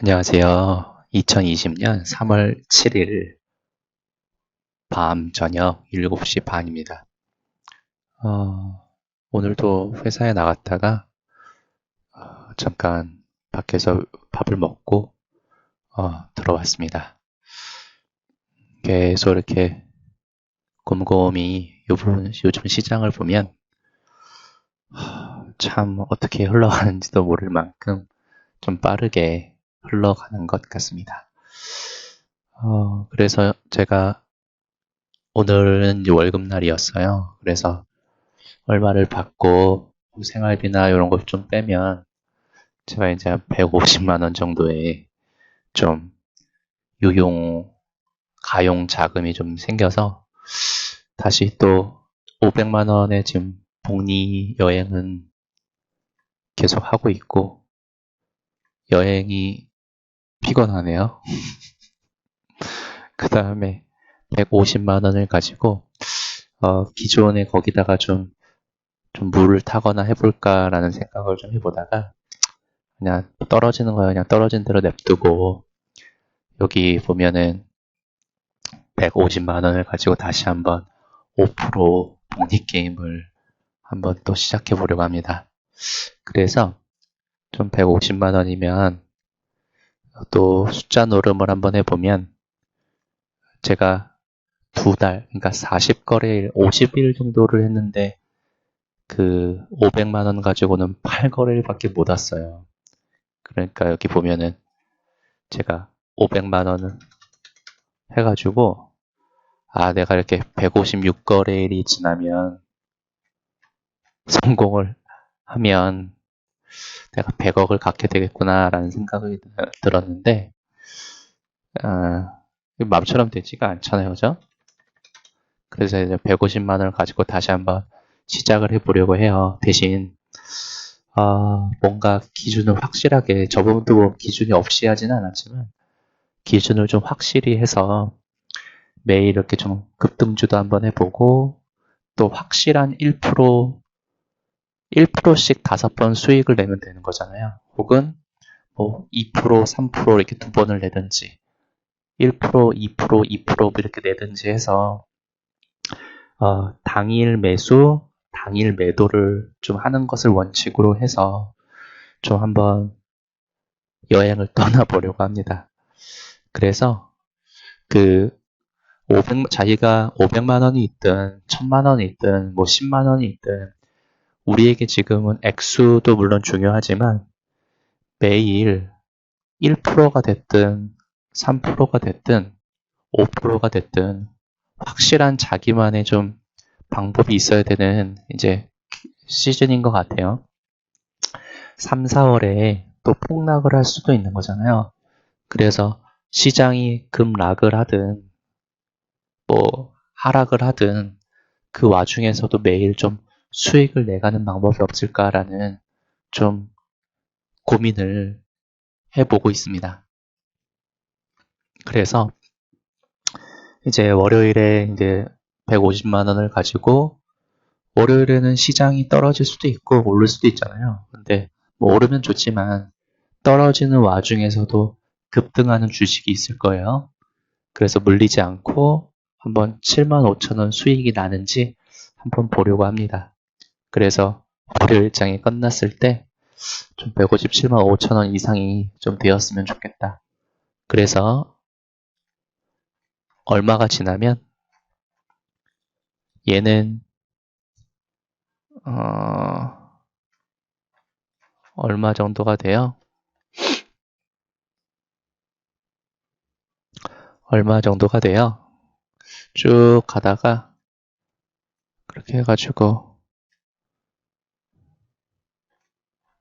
안녕하세요. 2020년 3월 7일 밤 저녁 7시 반입니다. 어, 오늘도 회사에 나갔다가 어, 잠깐 밖에서 밥을 먹고 어, 들어왔습니다. 계속 이렇게 곰곰이 요즘, 요즘 시장을 보면 참 어떻게 흘러가는지도 모를 만큼 좀 빠르게 흘러가는 것 같습니다. 어, 그래서 제가 오늘은 월급날이었어요. 그래서 얼마를 받고 생활비나 이런 걸좀 빼면 제가 이제 150만 원 정도의 좀 유용 가용 자금이 좀 생겨서 다시 또 500만 원의 지금 복리 여행은 계속 하고 있고 여행이 피곤하네요. 그 다음에 150만 원을 가지고 어, 기존에 거기다가 좀, 좀 물을 타거나 해볼까라는 생각을 좀 해보다가 그냥 떨어지는 거 그냥 떨어진 대로 냅두고 여기 보면은 150만 원을 가지고 다시 한번 5% 복리 게임을 한번 또 시작해 보려고 합니다. 그래서 좀 150만 원이면 또 숫자 노름을 한번 해보면 제가 두 달, 그러니까 40거래일, 50일 정도를 했는데 그 500만 원 가지고는 8거래일밖에 못 왔어요. 그러니까 여기 보면은 제가 500만 원을 해가지고 아 내가 이렇게 156거래일이 지나면 성공을 하면 내가 100억을 갖게 되겠구나라는 생각이 들었는데 어, 마음처럼 되지가 않잖아요, 그죠? 그래서 이제 150만 원을 가지고 다시 한번 시작을 해보려고 해요. 대신 어, 뭔가 기준을 확실하게 저번도 뭐 기준이 없이 하지는 않았지만 기준을 좀 확실히 해서 매일 이렇게 좀 급등주도 한번 해보고 또 확실한 1% 1%씩 다섯 번 수익을 내면 되는 거잖아요. 혹은 뭐 2%, 3% 이렇게 두 번을 내든지 1%, 2%, 2% 이렇게 내든지 해서 어, 당일 매수, 당일 매도를 좀 하는 것을 원칙으로 해서 좀 한번 여행을 떠나보려고 합니다. 그래서 그 500, 자기가 500만 원이 있든 1000만 원이 있든 뭐 10만 원이 있든 우리에게 지금은 액수도 물론 중요하지만 매일 1%가 됐든 3%가 됐든 5%가 됐든 확실한 자기만의 좀 방법이 있어야 되는 이제 시즌인 것 같아요. 3, 4월에 또 폭락을 할 수도 있는 거잖아요. 그래서 시장이 급락을 하든 뭐 하락을 하든 그 와중에서도 매일 좀 수익을 내가는 방법이 없을까라는 좀 고민을 해보고 있습니다. 그래서 이제 월요일에 이제 150만 원을 가지고 월요일에는 시장이 떨어질 수도 있고 오를 수도 있잖아요. 근데 뭐 오르면 좋지만 떨어지는 와중에서도 급등하는 주식이 있을 거예요. 그래서 물리지 않고 한번 7만 5천 원 수익이 나는지 한번 보려고 합니다. 그래서 월요일장이 끝났을 때 좀 157만 5천 원 이상이 좀 되었으면 좋겠다. 그래서 얼마가 지나면 얘는 어, 얼마 정도가 돼요? 얼마 정도가 돼요? 쭉 가다가 그렇게 해가지고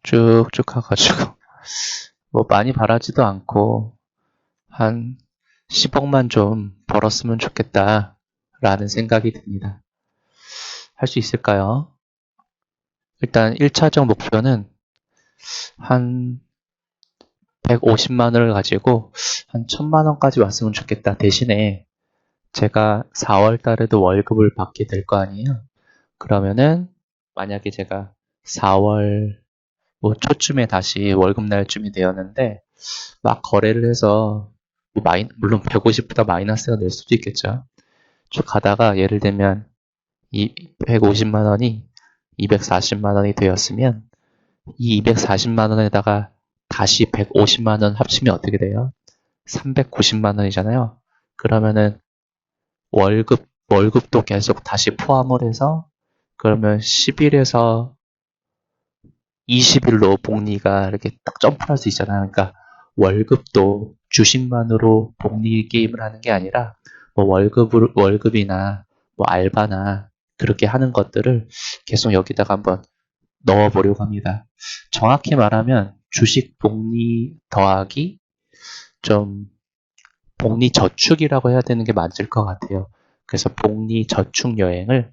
쭉쭉 가가지고 뭐 많이 바라지도 않고 한 10억만 좀 벌었으면 좋겠다 라는 생각이 듭니다. 할 수 있을까요? 일단 1차적 목표는 한 150만 원을 가지고 한 1000만 원까지 왔으면 좋겠다. 대신에 제가 4월 달에도 월급을 받게 될 거 아니에요? 그러면은 만약에 제가 4월 뭐 초쯤에 다시 월급날쯤이 되었는데 막 거래를 해서 뭐 마이, 물론 150보다 마이너스가 될 수도 있겠죠. 쭉 가다가 예를 들면 이 150만 원이 240만 원이 되었으면 이 240만 원에다가 다시 150만 원 합치면 어떻게 돼요? 390만 원이잖아요. 그러면은 월급 월급도 계속 다시 포함을 해서 그러면 10일에서 20일로 복리가 이렇게 딱 점프할 수 있잖아요. 그러니까 월급도 주식만으로 복리 게임을 하는 게 아니라 뭐 월급을 월급이나 뭐 알바나 그렇게 하는 것들을 계속 여기다가 한번 넣어보려고 합니다. 정확히 말하면 주식 복리 더하기 좀 복리 저축이라고 해야 되는 게 맞을 것 같아요. 그래서 복리 저축 여행을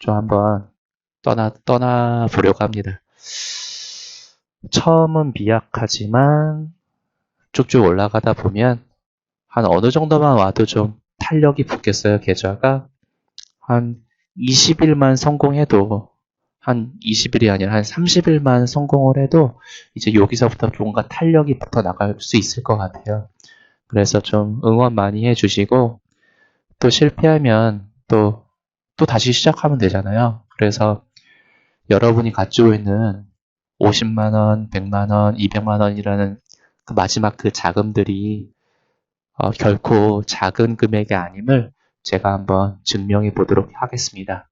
좀 한번 떠나 떠나 보려고 합니다. 처음은 미약하지만 쭉쭉 올라가다 보면 한 어느 정도만 와도 좀 탄력이 붙겠어요, 계좌가. 한 20일만 성공해도 한 20일이 아니라 한 30일만 성공을 해도 이제 여기서부터 뭔가 탄력이 붙어 나갈 수 있을 것 같아요. 그래서 좀 응원 많이 해주시고 또 실패하면 또, 또 다시 시작하면 되잖아요. 그래서 여러분이 가지고 있는 50만원, 100만원, 200만원이라는 그 마지막 그 자금들이 어, 결코 작은 금액이 아님을 제가 한번 증명해 보도록 하겠습니다.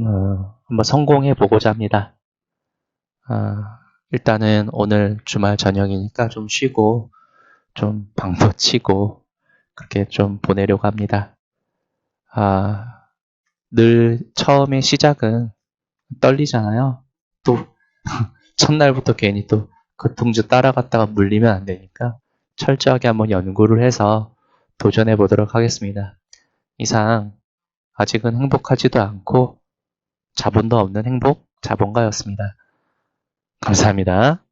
어, 한번 성공해 보고자 합니다. 아, 일단은 오늘 주말 저녁이니까 좀 쉬고 좀 방도 치고 그렇게 좀 보내려고 합니다. 아, 늘 처음에 시작은 떨리잖아요. 또 첫날부터 괜히 또그 둥지 따라갔다가 물리면 안 되니까 철저하게 한번 연구를 해서 도전해 보도록 하겠습니다. 이상 아직은 행복하지도 않고 자본도 없는 행복 자본가였습니다. 감사합니다.